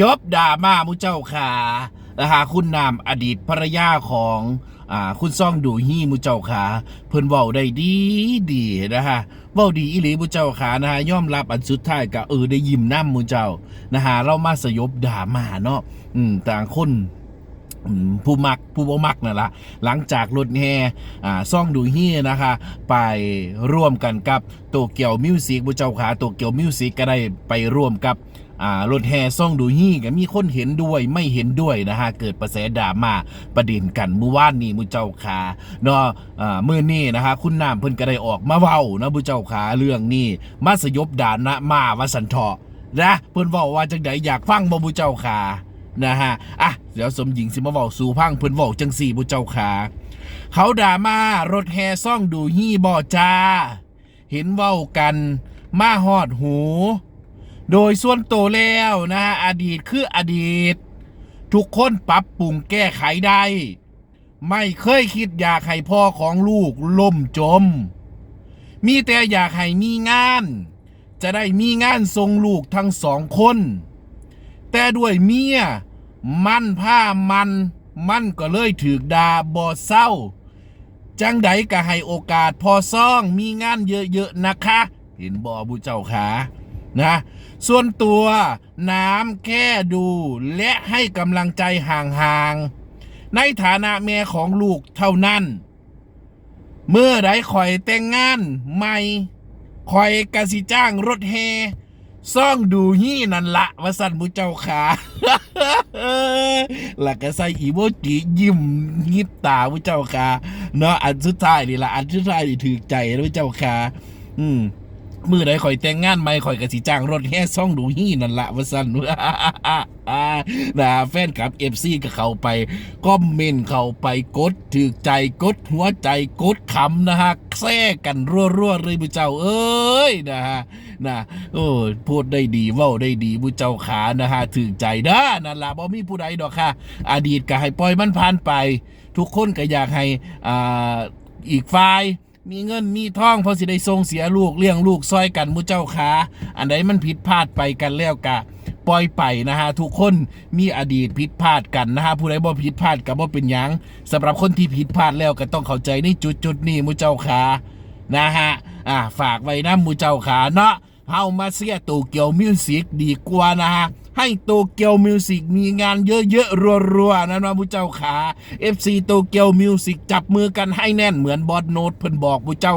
ยบดราม่ามุเจ้าขานะฮะคุณนามอดีตภรรยาของอ่าคุณซ่องดูฮี่มุเจ้าขาเพิ่นเว้าได้ดีดีนะฮะเว้าดีอีหลีมุเจ้าขานะฮะยอมรับอันสุดท้ายก็เออได้ยิ้มน้ำมุเจ้านะฮะเรามาสยบดราม่าเนาะอืมต่างคนอืมผู้มักผู้บ่มักนั่นละหลังจากรถแห่อ่าซ่องดูฮี่นะคะ ไปร่วมกันกับโตเกียวมิวสิกบุเจ้าขาโตเกียวมิวสิกก็ได้ไปร่วมกับ อ่ารถแห่ซ่องดูฮี่ก็มีคนเห็นด้วยไม่เห็นด้วยนะฮะเกิดประแสดราม่าประเด็นกันเมื่อวานนี้มุเจ้าขาเนาะอ่ามื่อนี้นะคะคุณน้ำเพิ่นก็ได้ออกมาเว้านะบุเจ้าขาเรื่องนี้มาสยบด่านนะมาวาสันเถาะนะเพิ่นเว้าว่าจังไดอยากฟังบ่บุเจ้าขานะฮะอะเดี๋ยวสมหญิงสิมาเว้าสู่พังเพิ่นเว้าจังสี่บุเจ้าขาเขาด่ามารถแห่ซ่องดูฮี่บ่จ้า เห็นเว้ากันมาหอดหู โดยส่วนตัวแล้วนะฮะอดีตคืออดีต ทุกคนปรับปรุงแก้ไขได้ ไม่เคยคิดอยากให้พ่อของลูกล่มจม มีแต่อยากให้มีงาน จะได้มีงานทรงลูกทั้งสองคน แต่ด้วยเมียมันผ้ามัน มันก็เลยถือดาบอเศร้า จังใดก็ให้โอกาสพอซ่องมีงานเยอะๆนะคะ เห็นบอบุเจ้าขา นะส่วนตัวน้ำแค่ดูและให้กำลังใจห่างๆ ในฐานะแม่ของลูกเท่านั้น เมื่อไดคอยแต่งงานใหม่คอยกะสิจ้างรถแฮซ่องดูฮี่นั่นละวสันมุเจ้าขาแล้วก็ใส่อีโมจิยิ้มยิบตามุเจ้าขาเนาะอันสุดท้ายนี่ละอันสุดท้ายนี่ถือใจนะมุเจ้าขาอืม มือใดข่อยแต่งงานไม่ข่อยกะสิจ้างรถแห่ซ่องดูฮี่นั่นละวสันนะแฟนคลับเอฟซีก็เข้าไปก็เมนต์เข้าไปกดถือใจกดหัวใจกดขำนะฮะแซ่กันรัวๆเลยมุเจ้าเอ้ยนะฮะนะโอ้พูดได้ดีเว้าได้ดีผู้เจ้าขานะฮะถึงใจนะนั่นละบ่มีผู้ใดดอกค่ะ อดีตก็ให้ปล่อยมันผ่านไป ทุกคนก็อยากให้อ่าอีกฝ่าย มีเงินมีทองพอสิได้ส่งเสียลูกเลี้ยงลูกซอยกันมุเจ้าขาอันใดมันผิดพลาดไปกันแล้วกะปล่อยไปนะฮะทุกคนมีอดีตผิดพลาดกันนะฮะผู้ใดบ่ผิดพลาดก็บ่เป็นหยังสำหรับคนที่ผิดพลาดแล้วก็ต้องเข้าใจในจุดจุดนี้มุเจ้าขานะฮะอ่าฝากไว้นะมูเจ้าขาเนาะเฮามาเสียโตเกียวมิวสิกดีกว่านะฮะ ให้โตเกียวมิวสิกมีงานเยอะๆรัวๆนะนะหมูเจ้าขา FC โตเกียวมิวสิกจับมือกันให้แน่นเหมือนบอสโนตเพิ่นบอกผู้เจ้า